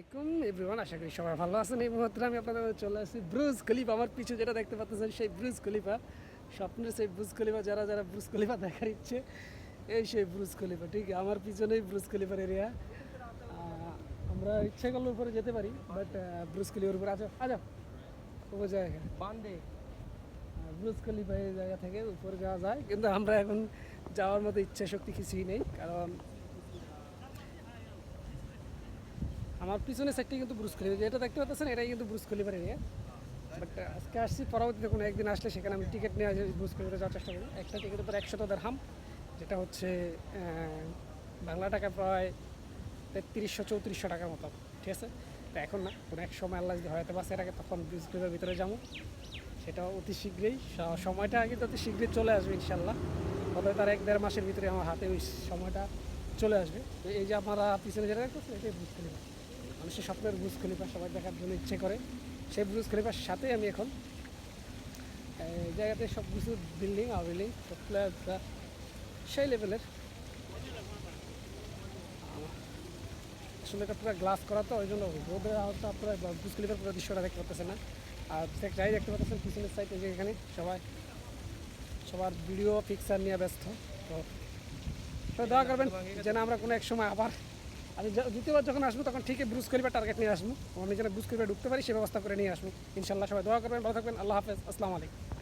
আলাইকুম এভরিওয়ান আশা করি সবাই ভালো আছেন। এই মুহূর্তে আমি আপনাদের চলে আসছি ব্রুজ খলিফা। আমার পিছু যেটা দেখতে পাচ্ছেন সেই ব্রুজ খলিফা। স্বপ্নের সেই ব্রুজ খলিফা যারা যারা ব্রুজ খলিফা দেখার ইচ্ছে এই সেই ব্রুজ খলিফা ঠিক? আমার পিছনেই ব্রুজ খলিফার এরিয়া আমরা ইচ্ছে করলে উপরে যেতে পারি বাট ব্রুজ খলিফার উপরে আছো আজো উপরে জায়গা বান্দে। ব্রুজ খলিফা এই জায়গা থেকে উপরে যাওয়া যায় কিন্তু আমরা এখন যাওয়ার মতো ইচ্ছা শক্তি কিছুই নেই কারণ আমার পিছনে সাইডটি কিন্তু ব্রুজ খলিফা যেটা দেখতে পাচ্ছেন এটাই কিন্তু ব্রুজ খলিফার এরিয়া বাট আজকে আসছি, পরবর্তীতে কোনো একদিন আসলে সেখানে আমি টিকিট নিয়ে ব্রুজ খলিফা যাওয়ার চেষ্টা করি। একটা টিকিটের উপর একশো হাম যেটা হচ্ছে বাংলা টাকা প্রায় তেত্রিশশো, চৌত্রিশশো টাকার মতো, ঠিক আছে? তো এখন না, কোনো এক সময় আল্লাহ যদি হয়তো বাসের আগে তখন ব্রুজ খলিফার ভিতরে যাব সেটা অতি শীঘ্রই সময়টা কিন্তু অতি শীঘ্রই চলে আসবে ইনশাল্লাহ তবে তার এক দেড় মাসের ভিতরে আমার হাতে ওই সময়টা চলে আসবে। এই যে আমরা পিছনে যেটা দেখতেছি এটাই ব্রুজ খলিফা মানুষের স্বপ্নের ব্রুজ খলিফা সবাই দেখার জন্য ইচ্ছে করে। সেই ব্রুজ খলিফার সাথে আমি এখন জায়গাতে সব কিছু বিল্ডিং আর বিল্ডিং সেই লেভেলের আসলে এটা পুরো গ্লাস করা তো ওই জন্য রোদের আওয়াজটা আপনারা ব্রুজ খলিফার পুরো দৃশ্যটা দেখতে পাচ্ছেন না। আর যাই দেখতে পাচ্ছেন পিছনের সাইড যে এখানে সবাই, সবার ভিডিও পিকচার নিয়ে ব্যস্ত। তো তো দোয়া করবেন যেন আমরা কোনো এক সময় আবার আমি দ্বিতীয়বার যখন আসব, তখন ঠিকই ব্রুজ করিবার টার্গেট নিয়ে আসব। আমি যেন ব্রুজ করিবার ঢুকতে পারি, সে ব্যবস্থা করে নিয়ে আসব। ইনশাল্লাহ সবাই দোয়া করবেন, ভালো থাকবেন, আল্লাহ হাফেজ, আসসালামু আলাইকুম।